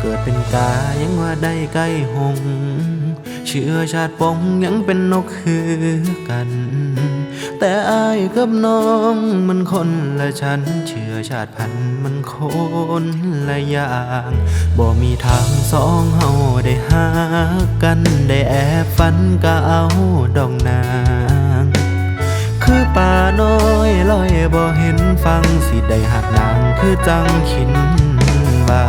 เกิดเป็นกายังว่าได้ใกล้หง เชื้อชาติปงยังเป็นนกคือกัน แต่อายกับน้องมันคนละชั้นเชื้อชาติพันธุ์มันคนละอย่างบ่มีทางสองเฮาได้หากันได้แอบฝันก็เอาดองนางคือป่าน้อยลอยบ่เห็นฟังสิได้หักนางคือจังขินว่า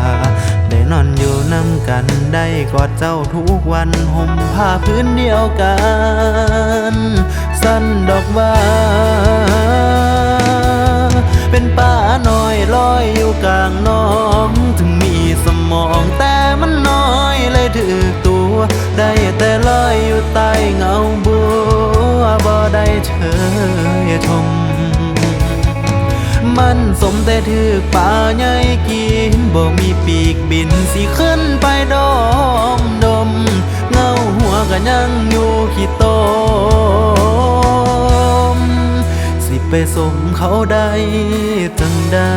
นอนอยู่นำกันได้กอดเจ้าทุกวันห่มผ้าพื้นเดียวกัน สั้นดอกว่า เป็นป่าน้อยลอยอยู่กลางน้องถึงมีสมองแต่มันน้อยเลยถือตัว ได้แต่ลอยอยู่ใต้เงาบัวบ่ได้เชยชม มันสมแต่ถือป่าใหญ่กินบ่มีปีกบินสิขึ้นไปดอมดม เงาหัวก็ยังอยู่ขี้ตม สิไปสมเขาได้จังได้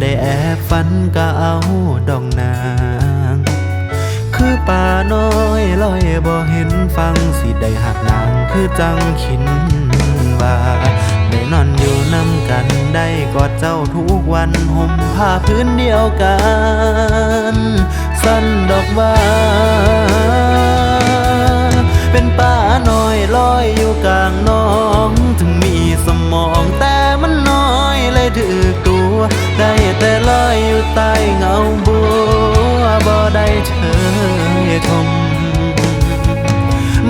ได้แอบฝันก็เอาดองนาง คือป่าน้อยลอยบ่เห็นฟังสิได้หักนางคือจังขินว่าได้นอนอยู่น้ำกันได้กอดเจ้าทุกวันห่มผ้าพื้นเดียวกัน สั้นดอกว่า เป็นป่าน้อยลอยอยู่กลางน้อง ถึงมีสมองแต่มันน้อยเลยถือตัว ได้แต่ลอยอยู่ใต้เงาบัวบ่ได้เชยชม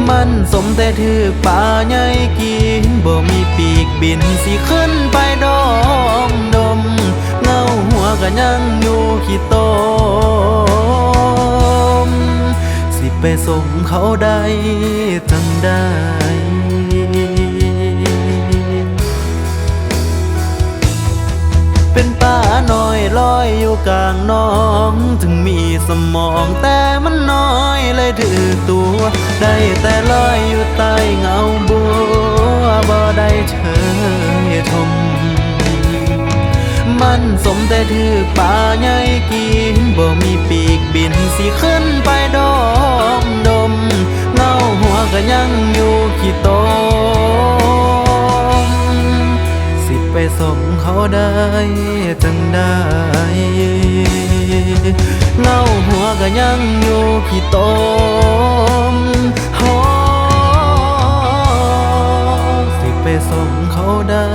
มันสมแต่ถือป่าใหญ่กินบ่มีปีกบินสิขึ้นไปดอมดม เงาหัวก็ยังอยู่ขี้ตม สิไปส่งเขาได้จังได้ กลางน้อง ถึงมีสมองแต่มันน้อยเลยถือตัว ได้แต่ลอยอยู่ใต้เงาบัวบ่ได้เชยชมมันสมแต่ถือป่าใหญ่กินบ่มีปีกบินสิขึ้นไปดอมดมเงาหัวก็ยังอยู่ขี้ตมสิไปส่งเขา ได้จังได้เงาหัวก็ยังอยู่ขี้ตมหอสิไปส่งเขาได้